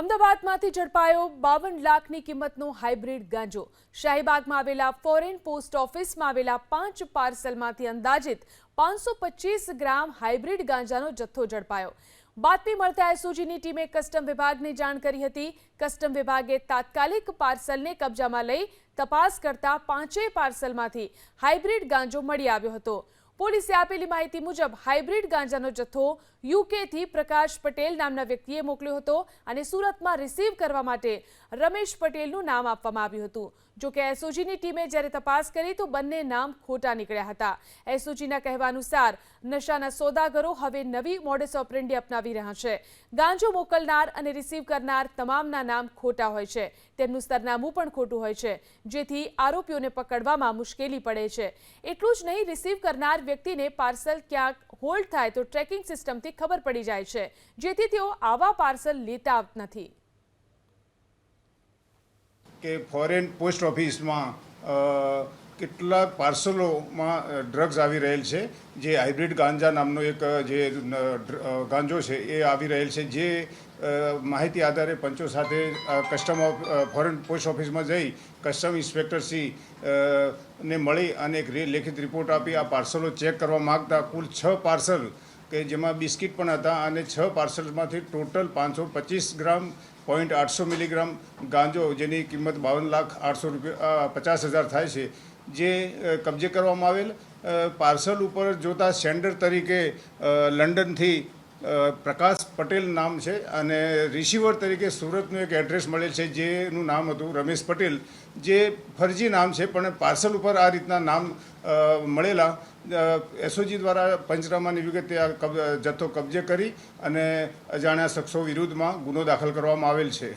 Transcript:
અમદાવાદમાંથી ઝડપાયો બાવન લાખની કિંમતનો હાઇબ્રિડ ગાંજો. શાહીબાગમાં આવેલા ફોરેન પોસ્ટ ઓફિસમાં આવેલા પાંચ પાર્સલમાંથી અંદાજિત પાંચસો પચીસ ગ્રામ હાઇબ્રિડ ગાંજાનો જથ્થો ઝડપાયો. બાતમી મળતા એસઓજીની ટીમે કસ્ટમ વિભાગને જાણ કરી હતી. કસ્ટમ વિભાગે તાત્કાલિક પાર્સલને કબજામાં લઈ તપાસ કરતા પાંચેય પાર્સલમાંથી હાઇબ્રિડ ગાંજો મળી આવ્યો હતો. પોલીસે આપેલી માહિતી મુજબ હાઇબ્રિડ ગાંજાનો જથ્થો યુકેથી પ્રકાશ પટેલ નામના વ્યક્તિએ મોકલ્યો હતો અને સુરતમાં રિસીવ કરવા માટે રમેશ પટેલનું નામ આપવામાં આવ્યું હતું. જો કે એસઓજીની ટીમે જ્યારે તપાસ કરી તો બંને નામ ખોટા નીકળ્યા હતા. એસઓજીના કહેવાનુસાર નશાના સોદાગરો હવે નવી મોડેસ ઓપરેન્ડી અપનાવી રહ્યા છે. ગાંજો મોકલનાર અને રિસીવ કરનાર તમામના નામ ખોટા હોય છે. તેમનું સરનામું પણ ખોટું હોય છે, જેથી આરોપીઓને પકડવામાં મુશ્કેલી પડે છે. એટલું જ નહીં રિસીવ કરનાર વ્યક્તિને પાર્સલ ક્યાંક હોલ્ડ થાય તો ટ્રેકિંગ સિસ્ટમથી ખબર પડી જાય છે, જેથી તેઓ આવા પાર્સલ લેતા નથી. કે ફોરેન પોસ્ટ ઓફિસમાં કેટલા પાર્સલોમાં ડ્રગ્સ આવી રહેલ છે. જે હાઇબ્રિડ ગાંજા નામનો એક, જે ગાંજો છે, એ આવી રહેલ છે. જે માહિતી આધારે પંચો સાથે કસ્ટમ ફોરેન પોસ્ટ ઓફિસમાં જઈ કસ્ટમ ઇન્સ્પેક્ટરશ્રી ને મળી અને એક લેખિત રિપોર્ટ આપી. આ પાર્સલો ચેક કરવા માગતા કુલ છ પાર્સલ કે જેમાં બિસ્કિટ પણ હતા અને છ પાર્સલમાંથી ટોટલ પાંચસો પચીસ ગ્રામ પોઈન્ટ આઠસો મિલીગ્રામ ગાંજો, જેની કિંમત બાવન લાખ આઠસો રૂપિયા પચાસ હજાર થાય છે, જે કબજે કરવામાં આવેલ. પાર્સલ ઉપર જોતા સેન્ડર તરીકે લંડનથી પ્રકાશ પટેલ નામ છે અને રિસીવર તરીકે સુરતનું એક એડ્રેસ મળેલ છે, જેનું નામ હતું રમેશ પટેલ, જે ફરજી નામ છે, પણ પાર્સલ ઉપર આ રીતના નામ મળેલા. એસઓજી દ્વારા પંચનામાની વિગતે આ જથ્થો કબજે કરી અને અજાણ્યા શખ્સો વિરુદ્ધમાં ગુનો દાખલ કરવામાં આવેલ છે.